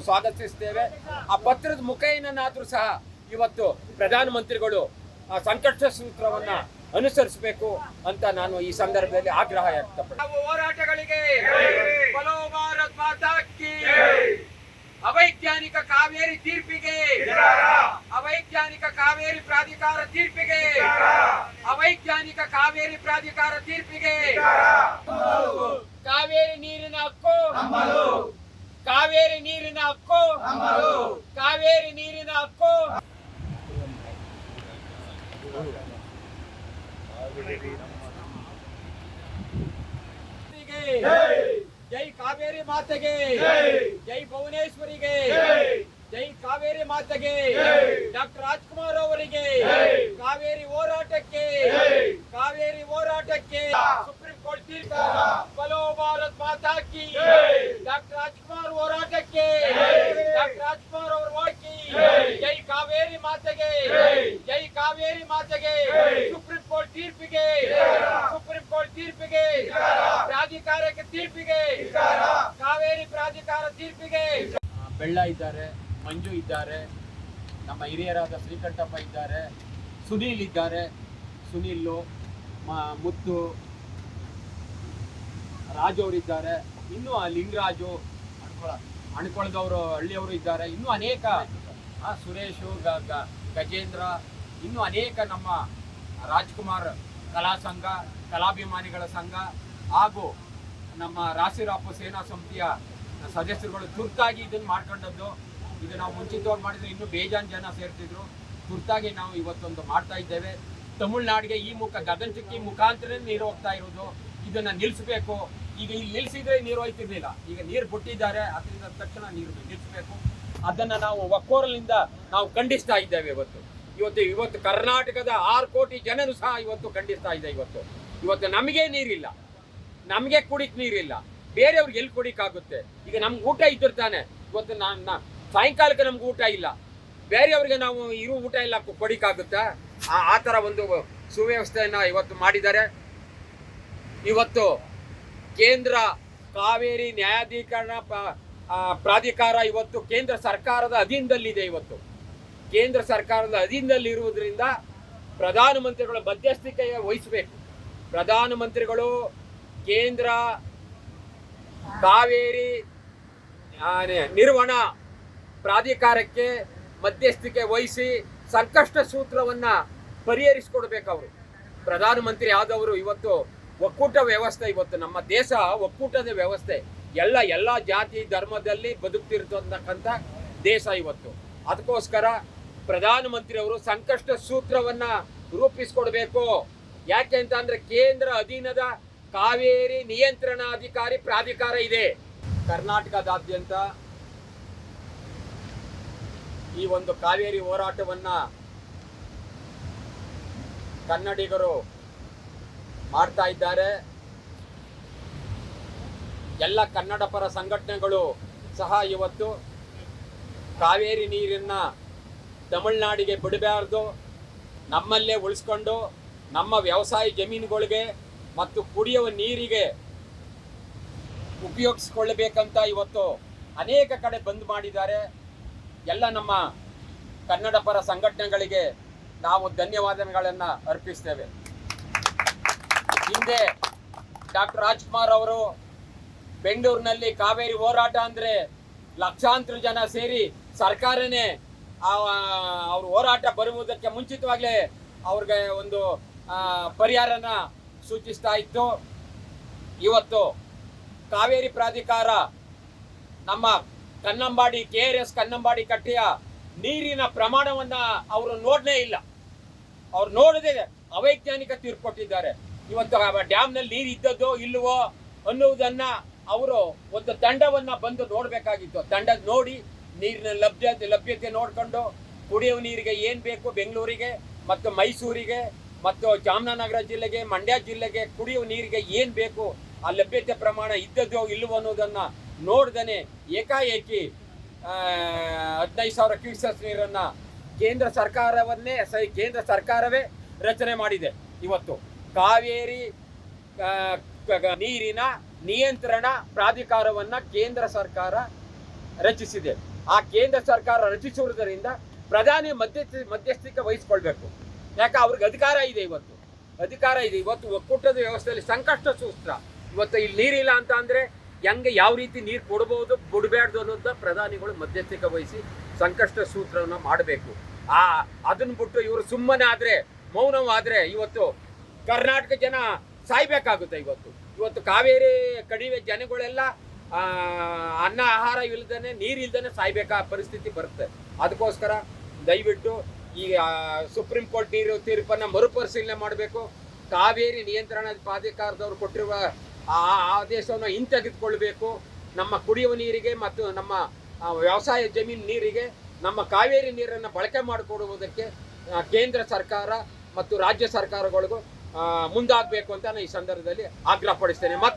ಸ್ವಾಗತಿಸ್ತೇವೆ ಆ ಪತ್ರದ ಮುಖೇನನ್ನಾದರೂ ಸಹ ಇವತ್ತು ಪ್ರಧಾನಮಂತ್ರಿಗಳು ಆ ಸಂಕಷ್ಟ ಸೂತ್ರವನ್ನ ಅನುಸರಿಸಬೇಕು ಅಂತ ನಾನು ಈ ಸಂದರ್ಭದಲ್ಲಿ ಆಗ್ರಹ ವ್ಯಕ್ತಪಡಿಸ್ತೇನೆ. ನಾವು ಹೋರಾಟಗಳಿಗೆ ಅವೈಜ್ಞಾನಿಕ ಕಾವೇರಿ ತೀರ್ಪಿಗೆ ಅವೈಜ್ಞಾನಿಕ ಕಾವೇರಿ ಪ್ರಾಧಿಕಾರ ತೀರ್ಪಿಗೆ ಅವೈಜ್ಞಾನಿಕ ಕಾವೇರಿ ಪ್ರಾಧಿಕಾರ ತೀರ್ಪಿಗೆ ಕಾವೇರಿ ನೀರಿನ ಹಕ್ಕು ಕಾವೇರಿ ನೀರಿನ ಹಕ್ಕು. ಕಾವೇರಿ ನೀರಿನ ಹಕ್ಕು. ಜೈ. ಕಾವೇರಿ ಮಾತೆಗೆ. ಜೈ. ಭುವನೇಶ್ವರಿಗೆ. ಜೈ. ಕಾವೇರಿ ಮಾತೆಗೆ. ಡಾಕ್ಟರ್ ರಾಜ್ಕುಮಾರ್ ಅವರಿಗೆ ಕಾವೇರಿ ಹೋರಾಟಕ್ಕೆ ಕಾವೇರಿ ಹೋರಾಟಕ್ಕೆ ಸುಪ್ರೀಂ ಕೋರ್ಟ್ ತೀರ್ಪು ಬಲೋ ಭಾರತ್ ಮಾತಾ ಕಿ ಡಾಕ್ಟರ್ ರಾಜ್ಕುಮಾರ್ ಹೋರಾಟಕ್ಕೆ ಡಾಕ್ಟರ್ ರಾಜ್ಕುಮಾರ್ ಅವರ ಹೋರಾಟಕ್ಕೆ ಜೈ ಕಾವೇರಿ ಮಾತೆಗೆ ಜೈ ಕಾವೇರಿ ಮಾತೆಗೆ ಸುಪ್ರೀಂ ಕೋರ್ಟ್ ತೀರ್ಪಿಗೆ ಸುಪ್ರೀಂ ಕೋರ್ಟ್ ತೀರ್ಪಿಗೆ ಪ್ರಾಧಿಕಾರಕ್ಕೆ ತೀರ್ಪಿಗೆ ಕಾವೇರಿ ಪ್ರಾಧಿಕಾರ ತೀರ್ಪಿಗೆ. ಬೆಳ್ಳ ಇದ್ದಾರೆ ಮಂಜು ಇದ್ದಾರೆ ನಮ್ಮ ಹಿರಿಯರಾದ ಶ್ರೀಕಂಠಪ್ಪ ಇದ್ದಾರೆ ಸುನೀಲ್ ಇದ್ದಾರೆ ಸುನೀಲು ಮ- ಮುತ್ತು ರಾಜು ಅವರಿದ್ದಾರೆ ಇನ್ನೂ ಆ ಲಿಂಗರಾಜು ಅಣ್ಕೊಳದವರು ಹಳ್ಳಿಯವರು ಇದ್ದಾರೆ ಇನ್ನೂ ಅನೇಕ. ಆ, ಸುರೇಶು ಗ- ಗಜೇಂದ್ರ, ಇನ್ನೂ ಅನೇಕ ನಮ್ಮ ರಾಜ್ಕುಮಾರ್ ಕಲಾ ಸಂಘ, ಕಲಾಭಿಮಾನಿಗಳ ಸಂಘ ಹಾಗೂ ನಮ್ಮ ರಾಸಿರಾಪು ಸೇನಾ ಸಮಿತಿಯ ಸದಸ್ಯರುಗಳು ತುರ್ತಾಗಿ ಇದನ್ನು ಮಾಡ್ಕೊಂಡದ್ದು. ಇದು ನಾವು ಮುಂಚಿತವಾಗಿ ಮಾಡಿದ್ರೆ ಇನ್ನೂ ಬೇಜಾನ್ ಜನ ಸೇರ್ತಿದ್ರು. ತುರ್ತಾಗಿ ನಾವು ಇವತ್ತೊಂದು ಮಾಡ್ತಾ ಇದ್ದೇವೆ. ತಮಿಳ್ನಾಡಿಗೆ ಈ ಮುಖ ಗಗನಚುಕ್ಕಿ ಮುಖಾಂತರ ನೀರು ಹೋಗ್ತಾ ಇರೋದು. ಇದನ್ನ ನಿಲ್ಲಿಸಬೇಕು ಈಗ ಇಲ್ಲಿ ನಿಲ್ಲಿಸಿದ್ರೆ ನೀರು ಹೋಯ್ತಿರ್ಲಿಲ್ಲ. ಈಗ ನೀರು ಬಿಟ್ಟಿದ್ದಾರೆ. ಅದರಿಂದ ತಕ್ಷಣ ನೀರು ನಿಲ್ಲಿಸಬೇಕು. ಅದನ್ನ ನಾವು ಒಕ್ಕೋರಲಿಂದ ನಾವು ಖಂಡಿಸ್ತಾ ಇದ್ದೇವೆ ಇವತ್ತು. ಇವತ್ತು ಇವತ್ತು ಕರ್ನಾಟಕದ ಆರು ಕೋಟಿ ಜನರು ಸಹ ಇವತ್ತು ಖಂಡಿಸ್ತಾ ಇದೆ ಇವತ್ತು. ಇವತ್ತು ನಮಗೆ ನೀರಿಲ್ಲ. ನಮಗೆ ಕುಡಿಕ್ ನೀರಿಲ್ಲ. ಬೇರೆಯವ್ರಿಗೆ ಎಲ್ಲಿ ಕುಡಿಕಾಗುತ್ತೆ ಈಗ ನಮ್ಗೆ ಊಟ ಇದ್ದಿರ್ತಾನೆ ಇವತ್ತು ನಾನು ಸಾಯಂಕಾಲಕ್ಕೆ ನಮ್ಗೆ ಊಟ ಇಲ್ಲ. ಬೇರೆಯವ್ರಿಗೆ ನಾವು ಇರು ಊಟ ಇಲ್ಲ ಕೊಡಿಕಾಗುತ್ತಾ ಆ ಥರ ಒಂದು ಸುವ್ಯವಸ್ಥೆಯನ್ನು ಇವತ್ತು ಮಾಡಿದ್ದಾರೆ. ಇವತ್ತು ಕೇಂದ್ರ ಕಾವೇರಿ ನ್ಯಾಯಾಧೀಕರಣ ಪ- ಪ್ರಾಧಿಕಾರ ಇವತ್ತು ಕೇಂದ್ರ ಸರ್ಕಾರದ ಅಧೀನದಲ್ಲಿದೆ ಇವತ್ತು. ಕೇಂದ್ರ ಸರ್ಕಾರದ ಅಧೀನದಲ್ಲಿ ಇರುವುದರಿಂದ ಪ್ರಧಾನಮಂತ್ರಿಗಳು ಮಧ್ಯಸ್ಥಿಕೆ ವಹಿಸಬೇಕು. ಪ್ರಧಾನಮಂತ್ರಿಗಳು ಕೇಂದ್ರ, ಕಾವೇರಿ ನಿರ್ವಹಣಾ ಪ್ರಾಧಿಕಾರಕ್ಕೆ ಮಧ್ಯಸ್ಥಿಕೆ ವಹಿಸಿ ಸಂಕಷ್ಟ ಸೂತ್ರವನ್ನ ಪರಿಹರಿಸಿಕೊಡ್ಬೇಕು ಅವರು. ಪ್ರಧಾನಮಂತ್ರಿ ಆದವರು ಇವತ್ತು ಒಕ್ಕೂಟ ವ್ಯವಸ್ಥೆ, ಇವತ್ತು ನಮ್ಮ ದೇಶ ಒಕ್ಕೂಟದ ವ್ಯವಸ್ಥೆ. ಎಲ್ಲ ಎಲ್ಲ ಜಾತಿ ಧರ್ಮದಲ್ಲಿ ಬದುಕ್ತಿರ್ತಕ್ಕಂಥ ದೇಶ ಇವತ್ತು. ಅದಕ್ಕೋಸ್ಕರ ಪ್ರಧಾನಮಂತ್ರಿ ಅವರು ಸಂಕಷ್ಟ ಸೂತ್ರವನ್ನ ರೂಪಿಸ್ಕೊಡ್ಬೇಕು. ಯಾಕೆ ಅಂತ ಅಂದ್ರೆ ಕೇಂದ್ರ ಅಧೀನದ ಕಾವೇರಿ ನಿಯಂತ್ರಣಾಧಿಕಾರಿ ಪ್ರಾಧಿಕಾರ ಇದೆ. ಕರ್ನಾಟಕದಾದ್ಯಂತ ಈ ಒಂದು ಕಾವೇರಿ ಹೋರಾಟವನ್ನ ಕನ್ನಡಿಗರು ಮಾಡ್ತಾ ಇದ್ದಾರೆ. ಎಲ್ಲ ಕನ್ನಡ ಪರ ಸಂಘಟನೆಗಳು ಸಹ ಇವತ್ತು ಕಾವೇರಿ ನೀರನ್ನ ತಮಿಳ್ನಾಡಿಗೆ ಬಿಡಬಾರ್ದು, ನಮ್ಮಲ್ಲೇ ಉಳಿಸ್ಕೊಂಡು ನಮ್ಮ ವ್ಯವಸಾಯ ಜಮೀನುಗಳಿಗೆ ಮತ್ತು ಕುಡಿಯುವ ನೀರಿಗೆ ಉಪಯೋಗಿಸ್ಕೊಳ್ಬೇಕಂತ ಇವತ್ತು ಅನೇಕ ಕಡೆ ಬಂದ್ ಮಾಡಿದ್ದಾರೆ. ಎಲ್ಲ ನಮ್ಮ ಕನ್ನಡ ಪರ ಸಂಘಟನೆಗಳಿಗೆ ನಾವು ಧನ್ಯವಾದಗಳನ್ನು ಅರ್ಪಿಸ್ತೇವೆ. ಹಿಂದೆ ಡಾಕ್ಟರ್ ರಾಜ್ಕುಮಾರ್ ಅವರು ಬೆಂಗಳೂರಿನಲ್ಲಿ ಕಾವೇರಿ ಹೋರಾಟ ಅಂದ್ರೆ ಲಕ್ಷಾಂತರ ಜನ ಸೇರಿ ಸರ್ಕಾರನೇ ಅವ್ರ ಹೋರಾಟ ಬರುವುದಕ್ಕೆ ಮುಂಚಿತವಾಗಲೇ ಅವ್ರಿಗೆ ಒಂದು ಪರಿಹಾರನ ಸೂಚಿಸ್ತಾ ಇತ್ತು. ಇವತ್ತು ಕಾವೇರಿ ಪ್ರಾಧಿಕಾರ ನಮ್ಮ Kannambadi, K R S Kannambadi ಕಟ್ಟೆಯ ನೀರಿನ ಪ್ರಮಾಣವನ್ನ ಅವರು ನೋಡಲೇ ಇಲ್ಲ. ಅವ್ರು ನೋಡದೆ ಅವೈಜ್ಞಾನಿಕ ತೀರ್ಪು ಕೊಟ್ಟಿದ್ದಾರೆ. ಇವತ್ತು ಡ್ಯಾಮ್ನಲ್ಲಿ ನೀರು ಇದ್ದದ್ದೋ ಇಲ್ಲವೋ ಅನ್ನುವುದನ್ನ ಅವರು ಒಂದು ತಂಡವನ್ನು ಬಂದು ನೋಡಬೇಕಾಗಿತ್ತು. ತಂಡ ನೋಡಿ ನೀರಿನ ಲಭ್ಯತೆ ಲಭ್ಯತೆ ನೋಡ್ಕೊಂಡು ಕುಡಿಯುವ ನೀರಿಗೆ ಏನು ಬೇಕು ಬೆಂಗಳೂರಿಗೆ ಮತ್ತು ಮೈಸೂರಿಗೆ ಮತ್ತು ಚಾಮರಾಜನಗರ ಜಿಲ್ಲೆಗೆ, ಮಂಡ್ಯ ಜಿಲ್ಲೆಗೆ ಕುಡಿಯುವ ನೀರಿಗೆ ಏನು ಬೇಕು, ಆ ಲಭ್ಯತೆ ಪ್ರಮಾಣ ಇದ್ದದ್ದೋ ಇಲ್ಲವೋ ಅನ್ನೋದನ್ನು ನೋಡ್ದನೆ ಏಕಾಏಕಿ ಹದಿನೈದು ಸಾವಿರ ಕ್ಯೂಸಸ್ ನೀರನ್ನು ಕೇಂದ್ರ ಸರ್ಕಾರವನ್ನೇ ಸರಿ ಕೇಂದ್ರ ಸರ್ಕಾರವೇ ರಚನೆ ಮಾಡಿದೆ ಇವತ್ತು. ಕಾವೇರಿ ನೀರಿನ ನಿಯಂತ್ರಣ ಪ್ರಾಧಿಕಾರವನ್ನ ಕೇಂದ್ರ ಸರ್ಕಾರ ರಚಿಸಿದೆ. ಆ ಕೇಂದ್ರ ಸರ್ಕಾರ ರಚಿಸುವುದರಿಂದ ಪ್ರಧಾನಿ ಮಧ್ಯ ಮಧ್ಯಸ್ಥಿಕೆ ವಹಿಸ್ಕೊಳ್ಬೇಕು. ಯಾಕೆ? ಅವ್ರಿಗೆ ಅಧಿಕಾರ ಇದೆ ಇವತ್ತು. ಅಧಿಕಾರ ಇದೆ. ಇವತ್ತು ಒಕ್ಕೂಟದ ವ್ಯವಸ್ಥೆಯಲ್ಲಿ ಸಂಕಷ್ಟ ಸೂತ್ರ. ಇವತ್ತು ಇಲ್ಲಿ ನೀರಿಲ್ಲ ಅಂತ ಅಂದರೆ ಹೆಂಗೆ ಯಾವ ರೀತಿ ನೀರು ಕೊಡ್ಬೋದು ಕೊಡಬಾರ್ದು ಅನ್ನೋದ ಪ್ರಧಾನಿಗಳು ಮಧ್ಯಸ್ಥಿಕೆ ವಹಿಸಿ ಸಂಕಷ್ಟ ಸೂತ್ರವನ್ನು ಮಾಡಬೇಕು. ಆ, ಅದನ್ನ ಬಿಟ್ಟು ಇವರು ಸುಮ್ಮನೆ ಆದರೆ ಮೌನವಾದರೆ ಇವತ್ತು ಕರ್ನಾಟಕ ಜನ ಸಾಯ್ಬೇಕಾಗುತ್ತೆ ಇವತ್ತು. ಇವತ್ತು ಕಾವೇರಿ ಕಣಿವೆ ಜನಗಳೆಲ್ಲ ಅನ್ನ, ಆಹಾರ ಇಲ್ಲದೇ ನೀರು ಸಾಯಬೇಕಾ ಸಾಯ್ಬೇಕಾ ಪರಿಸ್ಥಿತಿ ಬರುತ್ತೆ. ಅದಕ್ಕೋಸ್ಕರ ದಯವಿಟ್ಟು ಈ ಸುಪ್ರೀಂ ಕೋರ್ಟ್ ನೀರು ತೀರ್ಪನ್ನ ಮರುಪರಿಶೀಲನೆ ಮಾಡಬೇಕು. ಕಾವೇರಿ ನಿಯಂತ್ರಣ ಪ್ರಾಧಿಕಾರದವರು ಕೊಟ್ಟಿರುವ, ಆ ಆದೇಶವನ್ನು ಹಿಂತೆಗೆದುಕೊಳ್ಬೇಕು. ನಮ್ಮ ಕುಡಿಯುವ ನೀರಿಗೆ ಮತ್ತು ನಮ್ಮ ವ್ಯವಸಾಯ ಜಮೀನು ನೀರಿಗೆ ನಮ್ಮ ಕಾವೇರಿ ನೀರನ್ನು ಬಳಕೆ ಮಾಡಿಕೊಡುವುದಕ್ಕೆ ಕೇಂದ್ರ ಸರ್ಕಾರ ಮತ್ತು ರಾಜ್ಯ ಸರ್ಕಾರಗಳಿಗೂ ಮುಂದಾಗಬೇಕು ಅಂತ ನಾನು ಈ ಸಂದರ್ಭದಲ್ಲಿ ಆಗ್ರಹಪಡಿಸ್ತೇನೆ. ಮತ್ತು